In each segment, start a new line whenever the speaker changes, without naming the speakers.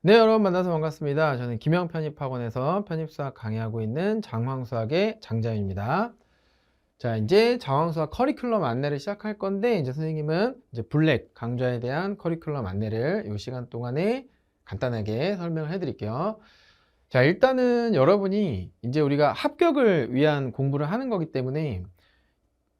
네, 여러분 만나서 반갑습니다. 저는 김영 편입학원에서 편입수학 강의하고 있는 장황수학의 장자윤입니다. 자, 이제 장황수학 커리큘럼 안내를 시작할 건데, 이제 선생님은 이제 블랙 강좌에 대한 커리큘럼 안내를 이 시간 동안에 간단하게 설명을 해드릴게요. 자, 일단은 여러분이 이제 우리가 합격을 위한 공부를 하는 거기 때문에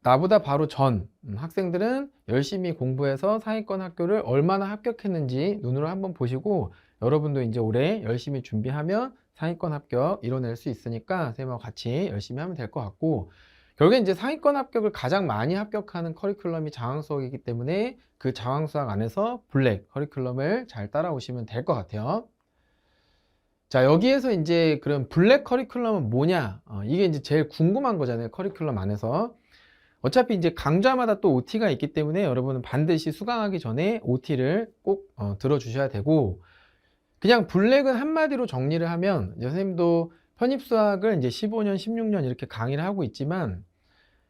나보다 바로 전 음, 학생들은 열심히 공부해서 상위권 학교를 얼마나 합격했는지 눈으로 한번 보시고 여러분도 이제 올해 열심히 준비하면 상위권 합격 이뤄낼 수 있으니까 선생님하고 같이 열심히 하면 될 것 같고 결국에 이제 상위권 합격을 가장 많이 합격하는 커리큘럼이 장황수학이기 때문에 그 장황수학 안에서 블랙 커리큘럼을 잘 따라오시면 될 것 같아요. 자, 여기에서 이제 그럼 블랙 커리큘럼은 뭐냐? 어, 이게 이제 제일 궁금한 거잖아요. 커리큘럼 안에서. 어차피 이제 강좌마다 또 OT가 있기 때문에 여러분은 반드시 수강하기 전에 OT를 꼭 어, 들어주셔야 되고 그냥 블랙은 한마디로 정리를 하면 선생님도 편입수학을 이제 15년, 16년 이렇게 강의를 하고 있지만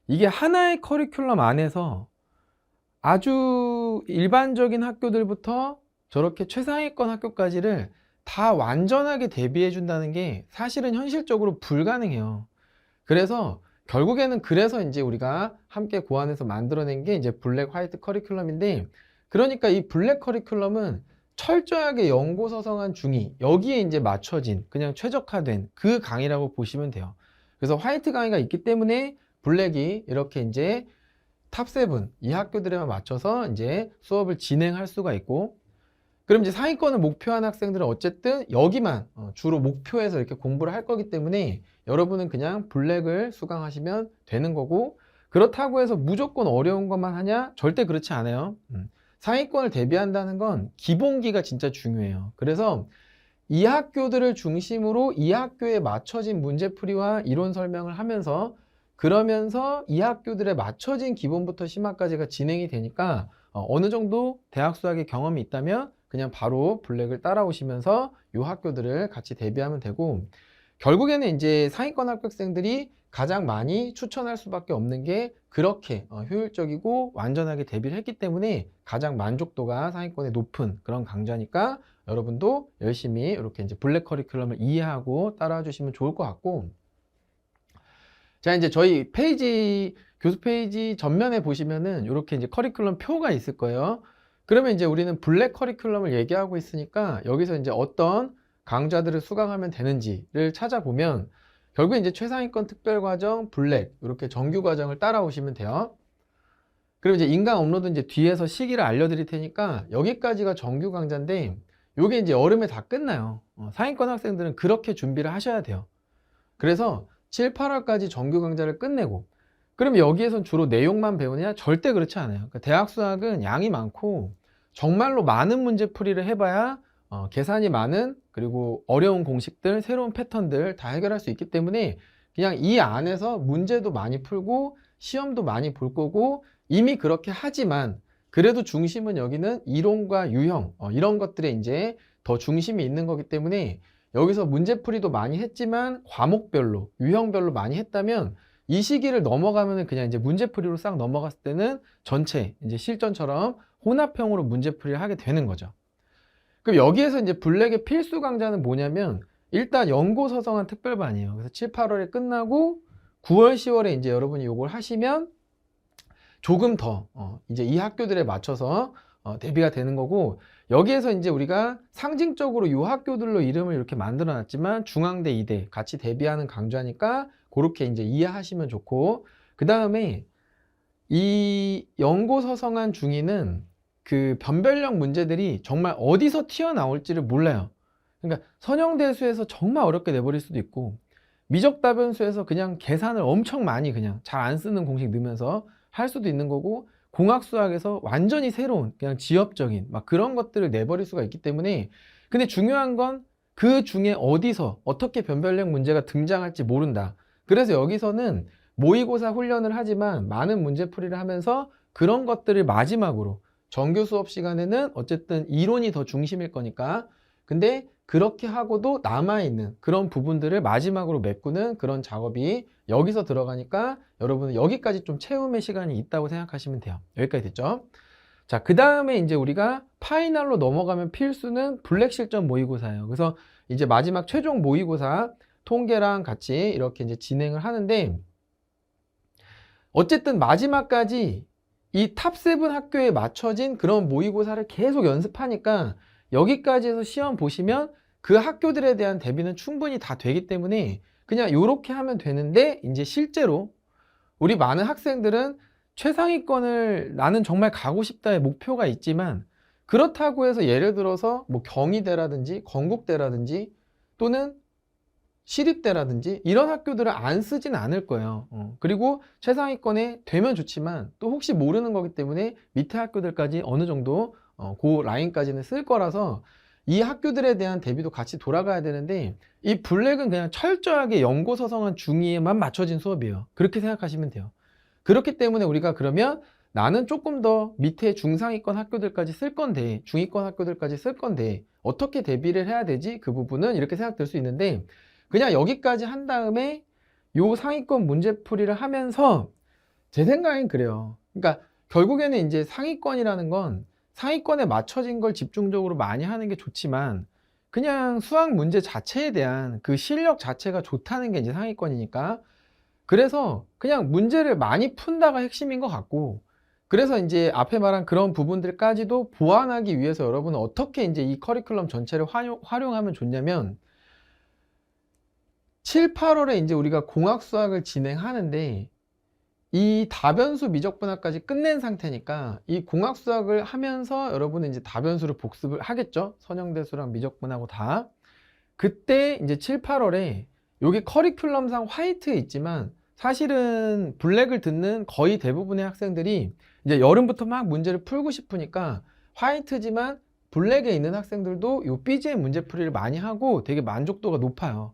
이게 하나의 커리큘럼 안에서 아주 일반적인 학교들부터 저렇게 최상위권 학교까지를 다 완전하게 대비해 준다는 게 사실은 현실적으로 불가능해요. 그래서 결국에는 그래서 이제 우리가 함께 고안해서 만들어낸 게 이제 블랙 화이트 커리큘럼인데 그러니까 이 블랙 커리큘럼은 철저하게 연고 서성한 중이 여기에 이제 맞춰진 그냥 최적화된 그 강의라고 보시면 돼요. 그래서 화이트 강의가 있기 때문에 블랙이 이렇게 이제 탑7 이 학교들에만 맞춰서 이제 수업을 진행할 수가 있고 그럼 이제 상위권을 목표한 학생들은 어쨌든 여기만 어, 주로 목표해서 이렇게 공부를 할 거기 때문에 여러분은 그냥 블랙을 수강하시면 되는 거고 그렇다고 해서 무조건 어려운 것만 하냐? 절대 그렇지 않아요. 음. 상위권을 대비한다는 건 기본기가 진짜 중요해요. 그래서 이 학교들을 중심으로 이 학교에 맞춰진 문제풀이와 이론 설명을 하면서 그러면서 이 학교들에 맞춰진 기본부터 심화까지가 진행이 되니까 어, 어느 정도 대학 수학의 경험이 있다면 그냥 바로 블랙을 따라오시면서 이 학교들을 같이 대비하면 되고 결국에는 이제 상위권 합격생들이 가장 많이 추천할 수밖에 없는 게 그렇게 어, 효율적이고 완전하게 대비를 했기 때문에 가장 만족도가 상위권에 높은 그런 강좌니까 여러분도 열심히 이렇게 이제 블랙 커리큘럼을 이해하고 따라와 주시면 좋을 것 같고 자 이제 저희 페이지 교수 페이지 전면에 보시면은 이렇게 이제 커리큘럼 표가 있을 거예요. 그러면 이제 우리는 블랙 커리큘럼을 얘기하고 있으니까 여기서 이제 어떤 강좌들을 수강하면 되는지를 찾아보면 결국에 이제 최상위권 특별과정, 블랙 이렇게 정규 과정을 따라오시면 돼요. 그리고 이제 인강 업로드 이제 뒤에서 시기를 알려드릴 테니까 여기까지가 정규 강좌인데 요게 이제 여름에 다 끝나요. 어, 상위권 학생들은 그렇게 준비를 하셔야 돼요. 그래서 7, 8월까지 정규 강좌를 끝내고 그럼 여기에선 주로 내용만 배우냐? 절대 그렇지 않아요. 그러니까 대학 수학은 양이 많고 정말로 많은 문제 풀이를 해봐야 어, 계산이 많은 그리고 어려운 공식들, 새로운 패턴들 다 해결할 수 있기 때문에 그냥 이 안에서 문제도 많이 풀고 시험도 많이 볼 거고 이미 그렇게 하지만 그래도 중심은 여기는 이론과 유형 어, 이런 것들에 이제 더 중심이 있는 거기 때문에 여기서 문제풀이도 많이 했지만 과목별로 유형별로 많이 했다면 이 시기를 넘어가면은 그냥 이제 문제풀이로 싹 넘어갔을 때는 전체 이제 실전처럼 혼합형으로 문제풀이를 하게 되는 거죠. 그럼 여기에서 이제 블랙의 필수 강좌는 뭐냐면 일단 연고 서성한 특별반이에요. 그래서 7, 8월에 끝나고 9월, 10월에 이제 여러분이 요걸 하시면 조금 더 어, 이제 이 학교들에 맞춰서 어, 대비가 되는 거고 여기에서 이제 우리가 상징적으로 이 학교들로 이름을 이렇게 만들어 놨지만 중앙대, 이대 같이 대비하는 강좌니까 그렇게 이제 이해하시면 좋고 그 다음에 이 연고 서성한 중위는 그 변별력 문제들이 정말 어디서 튀어나올지를 몰라요. 그러니까 선형대수에서 정말 어렵게 내버릴 수도 있고 미적다변수에서 그냥 계산을 엄청 많이 그냥 잘 안 쓰는 공식 넣으면서 할 수도 있는 거고 공학수학에서 완전히 새로운 그냥 지엽적인 막 그런 것들을 내버릴 수가 있기 때문에 근데 중요한 건 그 중에 어디서 어떻게 변별력 문제가 등장할지 모른다. 그래서 여기서는 모의고사 훈련을 하지만 많은 문제풀이를 하면서 그런 것들을 마지막으로 정규 수업 시간에는 어쨌든 이론이 더 중심일 거니까 근데 그렇게 하고도 남아있는 그런 부분들을 마지막으로 메꾸는 그런 작업이 여기서 들어가니까 여러분은 여기까지 좀 채움의 시간이 있다고 생각하시면 돼요. 여기까지 됐죠? 자, 그 다음에 이제 우리가 파이널로 넘어가면 필수는 블랙 실전 모의고사예요. 그래서 이제 마지막 최종 모의고사 통계랑 같이 이렇게 이제 진행을 하는데 어쨌든 마지막까지 이 탑7 학교에 맞춰진 그런 모의고사를 계속 연습하니까 여기까지 해서 시험 보시면 그 학교들에 대한 대비는 충분히 다 되기 때문에 그냥 이렇게 하면 되는데 이제 실제로 우리 많은 학생들은 최상위권을 나는 정말 가고 싶다의 목표가 있지만 그렇다고 해서 예를 들어서 뭐 경희대라든지 건국대라든지 또는 시립대라든지 이런 학교들을 안 쓰진 않을 거예요. 어, 그리고 최상위권에 되면 좋지만 또 혹시 모르는 거기 때문에 밑에 학교들까지 어느 정도 어, 그 라인까지는 쓸 거라서 이 학교들에 대한 대비도 같이 돌아가야 되는데 이 블랙은 그냥 철저하게 연고 서성한 중위에만 맞춰진 수업이에요. 그렇게 생각하시면 돼요. 그렇기 때문에 우리가 그러면 나는 조금 더 밑에 중상위권 학교들까지 쓸 건데 중위권 학교들까지 쓸 건데 어떻게 대비를 해야 되지? 그 부분은 이렇게 생각될 수 있는데 그냥 여기까지 한 다음에 요 상위권 문제풀이를 하면서 제 생각엔 그래요. 그러니까 결국에는 이제 상위권이라는 건 상위권에 맞춰진 걸 집중적으로 많이 하는 게 좋지만 그냥 수학 문제 자체에 대한 그 실력 자체가 좋다는 게 이제 상위권이니까 그래서 그냥 문제를 많이 푼다가 핵심인 것 같고 그래서 이제 앞에 말한 그런 부분들까지도 보완하기 위해서 여러분은 어떻게 이제 이 커리큘럼 전체를 활용, 활용하면 좋냐면 7, 8월에 이제 우리가 공학 수학을 진행하는데 이 다변수 미적분학까지 끝낸 상태니까 이 공학 수학을 하면서 여러분은 이제 다변수를 복습을 하겠죠. 선형대수랑 미적분하고 다. 그때 이제 7, 8월에 여기 커리큘럼상 화이트에 있지만 사실은 블랙을 듣는 거의 대부분의 학생들이 이제 여름부터 막 문제를 풀고 싶으니까 화이트지만 블랙에 있는 학생들도 요 BGM 문제풀이를 많이 하고 되게 만족도가 높아요.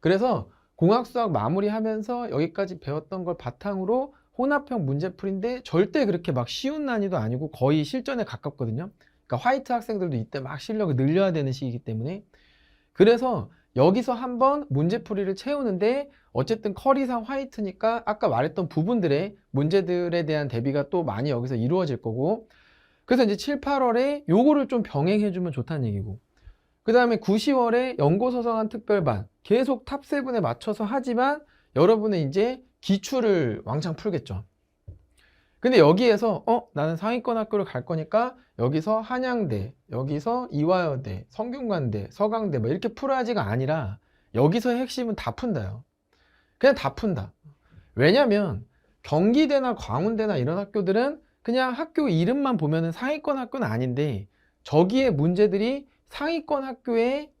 그래서 공학 수학 마무리하면서 여기까지 배웠던 걸 바탕으로 혼합형 문제풀인데 절대 그렇게 막 쉬운 난이도 아니고 거의 실전에 가깝거든요. 그러니까 화이트 학생들도 이때 막 실력을 늘려야 되는 시기이기 때문에. 그래서 여기서 한번 문제풀이를 채우는데 어쨌든 커리상 화이트니까 아까 말했던 부분들의 문제들에 대한 대비가 또 많이 여기서 이루어질 거고. 그래서 이제 7, 8월에 요거를 좀 병행해 주면 좋다는 얘기고. 그 다음에 9, 10월에 연고서성한 특별반 계속 탑7에 맞춰서 하지만 여러분은 이제 기출을 왕창 풀겠죠. 근데 여기에서 어 나는 상위권 학교를 갈 거니까 여기서 한양대, 여기서 이화여대, 성균관대, 서강대 뭐 이렇게 풀어야지가 아니라 여기서의 핵심은 다 푼다요. 그냥 다 푼다. 왜냐면 경기대나 광운대나 이런 학교들은 그냥 학교 이름만 보면은 상위권 학교는 아닌데 저기에 문제들이 상위권 학교에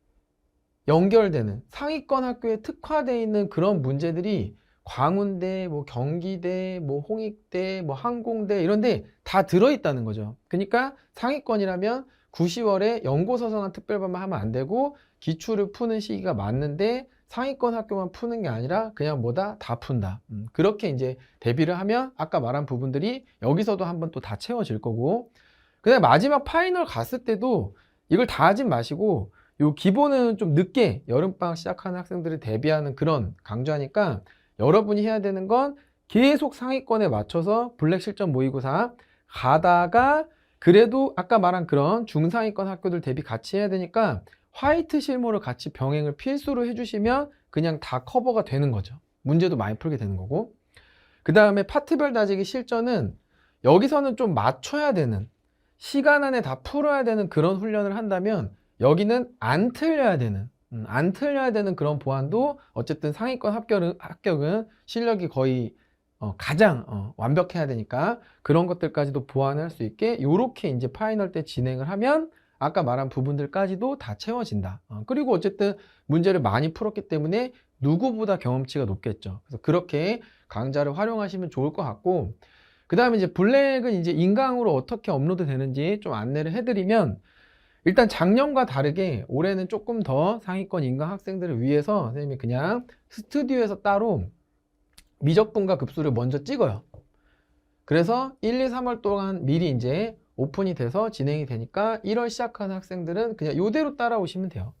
연결되는 상위권 학교에 특화되어 있는 그런 문제들이 광운대, 뭐 경기대, 뭐 홍익대, 뭐 항공대 이런 데 다 들어있다는 거죠. 그러니까 상위권이라면 9, 10월에 연고서성한 특별반만 하면 안 되고 기출을 푸는 시기가 맞는데 상위권 학교만 푸는 게 아니라 그냥 뭐다 다 푼다. 음, 그렇게 이제 대비를 하면 아까 말한 부분들이 여기서도 한번 또 다 채워질 거고 그다음에 마지막 파이널 갔을 때도 이걸 다 하진 마시고 요 기본은 좀 늦게 여름방학 시작하는 학생들을 대비하는 그런 강조하니까 여러분이 해야 되는 건 계속 상위권에 맞춰서 블랙 실전 모의고사 가다가 그래도 아까 말한 그런 중상위권 학교들 대비 같이 해야 되니까 화이트 실무를 같이 병행을 필수로 해주시면 그냥 다 커버가 되는 거죠. 문제도 많이 풀게 되는 거고. 그 다음에 파트별 다지기 실전은 여기서는 좀 맞춰야 되는 시간 안에 다 풀어야 되는 그런 훈련을 한다면 여기는 안 틀려야 되는 음, 안 틀려야 되는 그런 보안도 어쨌든 상위권 합격은, 합격은 실력이 거의 어, 가장 어, 완벽해야 되니까 그런 것들까지도 보완할 수 있게 이렇게 이제 파이널 때 진행을 하면 아까 말한 부분들까지도 다 채워진다. 어, 그리고 어쨌든 문제를 많이 풀었기 때문에 누구보다 경험치가 높겠죠. 그래서 그렇게 강좌를 활용하시면 좋을 것 같고 그 다음에 이제 블랙은 이제 인강으로 어떻게 업로드 되는지 좀 안내를 해드리면 일단 작년과 다르게 올해는 조금 더 상위권 인강 학생들을 위해서 선생님이 그냥 스튜디오에서 따로 미적분과 급수를 먼저 찍어요. 그래서 1, 2, 3월 동안 미리 이제 오픈이 돼서 진행이 되니까 1월 시작하는 학생들은 그냥 이대로 따라오시면 돼요.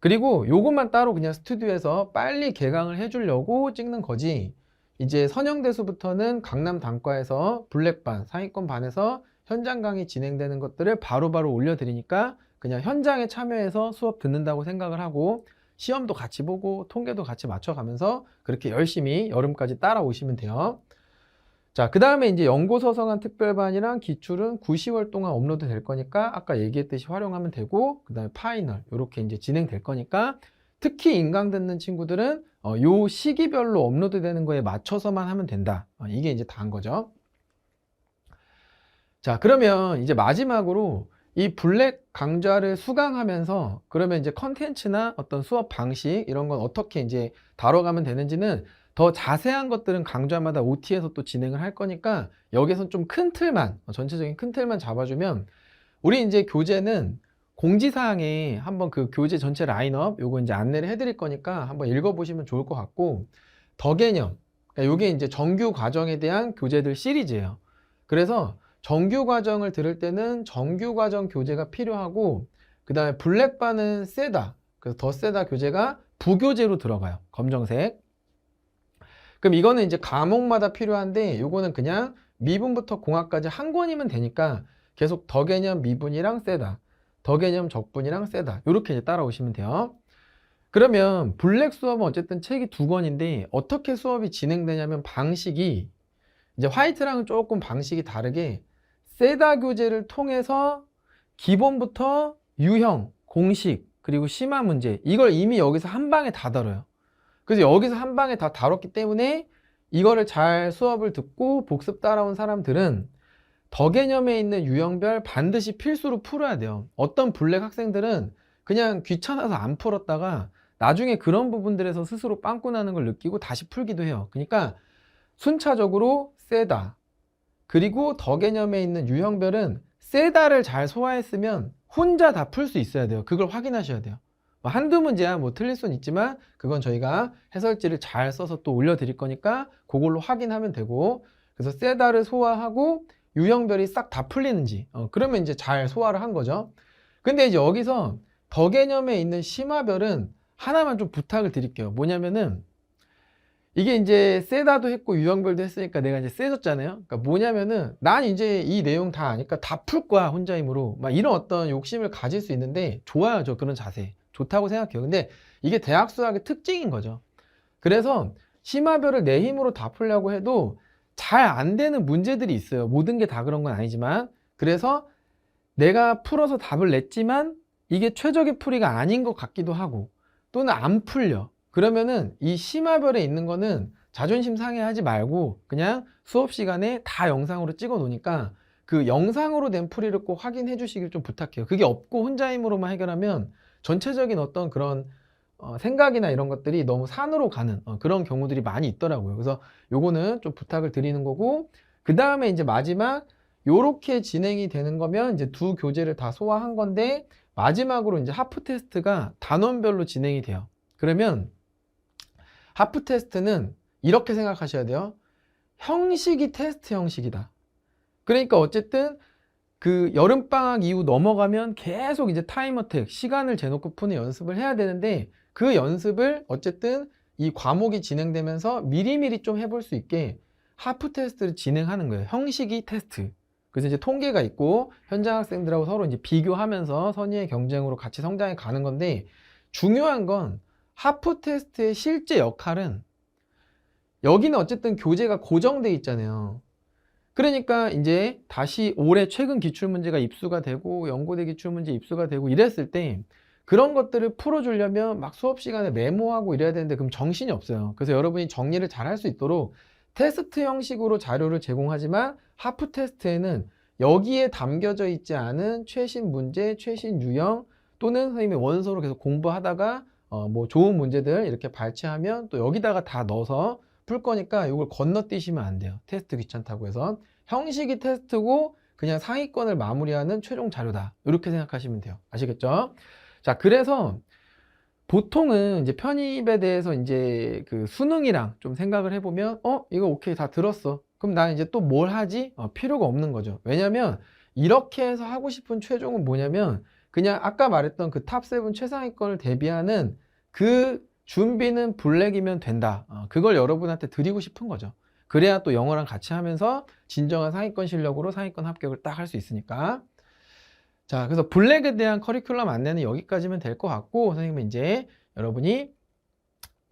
그리고 요것만 따로 그냥 스튜디오에서 빨리 개강을 해주려고 찍는 거지. 이제 선영대수부터는 강남 단과에서 블랙반, 상위권 반에서 현장 강의 진행되는 것들을 바로 바로 올려드리니까 그냥 현장에 참여해서 수업 듣는다고 생각을 하고 시험도 같이 보고 통계도 같이 맞춰가면서 그렇게 열심히 여름까지 따라오시면 돼요. 자, 그 다음에 이제 연고서 성한 특별반이랑 기출은 9, 10월 동안 업로드 될 거니까 아까 얘기했듯이 활용하면 되고 그 다음에 파이널 이렇게 이제 진행될 거니까 특히 인강 듣는 친구들은 어, 요 시기별로 업로드 되는 거에 맞춰서만 하면 된다. 어, 이게 이제 다 한 거죠. 자, 그러면 이제 마지막으로 이 블랙 강좌를 수강하면서 그러면 이제 컨텐츠나 어떤 수업 방식 이런 건 어떻게 이제 다뤄가면 되는지는 더 자세한 것들은 강좌마다 OT에서 또 진행을 할 거니까 여기선 좀 큰 틀만 어, 전체적인 큰 틀만 잡아주면 우리 이제 교재는 공지사항에 한번 그 교재 전체 라인업 요거 이제 안내를 해드릴 거니까 한번 읽어보시면 좋을 것 같고 더 개념 그러니까 요게 이제 정규 과정에 대한 교재들 시리즈예요. 그래서 정규 과정을 들을 때는 정규 과정 교재가 필요하고 그 다음에 블랙바는 세다. 그래서 더 세다 교재가 부교재로 들어가요. 검정색. 그럼 이거는 이제 과목마다 필요한데 요거는 그냥 미분부터 공학까지 한 권이면 되니까 계속 더 개념 미분이랑 세다. 더 개념 적분이랑 세다. 이렇게 이제 따라오시면 돼요. 그러면 블랙 수업은 어쨌든 책이 두 권인데 어떻게 수업이 진행되냐면 방식이 이제 화이트랑은 조금 방식이 다르게 세다 교재를 통해서 기본부터 유형, 공식, 그리고 심화 문제 이걸 이미 여기서 한 방에 다 다뤄요. 그래서 여기서 한 방에 다 다뤘기 때문에 이거를 잘 수업을 듣고 복습 따라온 사람들은 더 개념에 있는 유형별 반드시 필수로 풀어야 돼요. 어떤 블랙 학생들은 그냥 귀찮아서 안 풀었다가 나중에 그런 부분들에서 스스로 빵꾸 나는 걸 느끼고 다시 풀기도 해요. 그러니까 순차적으로 세다, 그리고 더 개념에 있는 유형별은 세다를 잘 소화했으면 혼자 다 풀 수 있어야 돼요. 그걸 확인하셔야 돼요. 뭐 한두 문제야 뭐 틀릴 수는 있지만 그건 저희가 해설지를 잘 써서 또 올려드릴 거니까 그걸로 확인하면 되고 그래서 세다를 소화하고 유형별이 싹 다 풀리는지 어, 그러면 이제 잘 소화를 한 거죠. 근데 이제 여기서 더 개념에 있는 심화별은 하나만 좀 부탁을 드릴게요. 뭐냐면은 이게 이제 세다도 했고 유형별도 했으니까 내가 이제 세졌잖아요. 그러니까 뭐냐면은 난 이제 이 내용 다 아니까 다 풀 거야 혼자 힘으로 막 이런 어떤 욕심을 가질 수 있는데 좋아요 저 그런 자세 좋다고 생각해요. 근데 이게 대학 수학의 특징인 거죠. 그래서 심화별을 내 힘으로 다 풀려고 해도 잘 안 되는 문제들이 있어요. 모든 게 다 그런 건 아니지만 그래서 내가 풀어서 답을 냈지만 이게 최적의 풀이가 아닌 것 같기도 하고 또는 안 풀려. 그러면은 이 심화별에 있는 거는 자존심 상해하지 말고 그냥 수업 시간에 다 영상으로 찍어 놓으니까 그 영상으로 된 풀이를 꼭 확인해 주시길 좀 부탁해요. 그게 없고 혼자 힘으로만 해결하면 전체적인 어떤 그런 어, 생각이나 이런 것들이 너무 산으로 가는 어, 그런 경우들이 많이 있더라고요. 그래서 요거는 좀 부탁을 드리는 거고 그 다음에 이제 마지막 요렇게 진행이 되는 거면 이제 두 교재를 다 소화한 건데 마지막으로 이제 하프 테스트가 단원별로 진행이 돼요. 그러면 하프 테스트는 이렇게 생각하셔야 돼요. 형식이 테스트 형식이다. 그러니까 어쨌든 그 여름방학 이후 넘어가면 계속 이제 타임어택, 시간을 재놓고 푸는 연습을 해야 되는데 그 연습을 어쨌든 이 과목이 진행되면서 미리미리 좀 해볼 수 있게 하프 테스트를 진행하는 거예요. 형식이 테스트. 그래서 이제 통계가 있고 현장 학생들하고 서로 이제 비교하면서 선의의 경쟁으로 같이 성장해 가는 건데 중요한 건 하프 테스트의 실제 역할은 여기는 어쨌든 교재가 고정돼 있잖아요. 그러니까 이제 다시 올해 최근 기출문제가 입수가 되고 연고대 기출문제 입수가 되고 이랬을 때 그런 것들을 풀어주려면 막 수업 시간에 메모하고 이래야 되는데 그럼 정신이 없어요. 그래서 여러분이 정리를 잘 할 수 있도록 테스트 형식으로 자료를 제공하지만 하프 테스트에는 여기에 담겨져 있지 않은 최신 문제, 최신 유형 또는 선생님의 원서로 계속 공부하다가 어, 뭐 좋은 문제들 이렇게 발췌하면 또 여기다가 다 넣어서 풀 거니까 이걸 건너뛰시면 안 돼요. 테스트 귀찮다고 해서 형식이 테스트고 그냥 상위권을 마무리하는 최종 자료다. 이렇게 생각하시면 돼요. 아시겠죠? 자, 그래서 보통은 이제 편입에 대해서 이제 그 수능이랑 좀 생각을 해보면 어 이거 오케이 다 들었어. 그럼 나는 이제 또 뭘 하지? 어, 필요가 없는 거죠. 왜냐면 이렇게 해서 하고 싶은 최종은 뭐냐면 그냥 아까 말했던 그 탑 세븐 최상위권을 대비하는 그 준비는 블랙이면 된다. 어, 그걸 여러분한테 드리고 싶은 거죠. 그래야 또 영어랑 같이 하면서 진정한 상위권 실력으로 상위권 합격을 딱 할 수 있으니까. 자, 그래서 블랙에 대한 커리큘럼 안내는 여기까지면 될 것 같고, 선생님은 이제 여러분이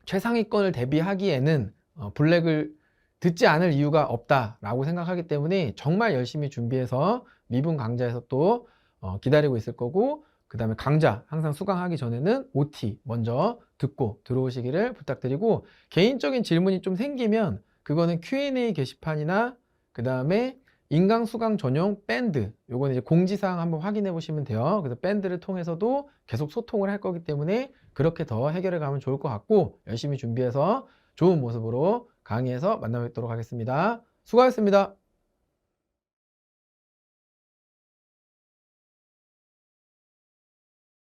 최상위권을 대비하기에는 어, 블랙을 듣지 않을 이유가 없다라고 생각하기 때문에 정말 열심히 준비해서 미분 강좌에서 또 어, 기다리고 있을 거고, 그 다음에 강좌 항상 수강하기 전에는 OT 먼저 듣고 들어오시기를 부탁드리고, 개인적인 질문이 좀 생기면 그거는 Q&A 게시판이나 그 다음에 인강 수강 전용 밴드 요거는 이제 공지사항 한번 확인해 보시면 돼요. 그래서 밴드를 통해서도 계속 소통을 할 거기 때문에 그렇게 더 해결해 가면 좋을 것 같고 열심히 준비해서 좋은 모습으로 강의에서 만나 뵙도록 하겠습니다. 수고하셨습니다.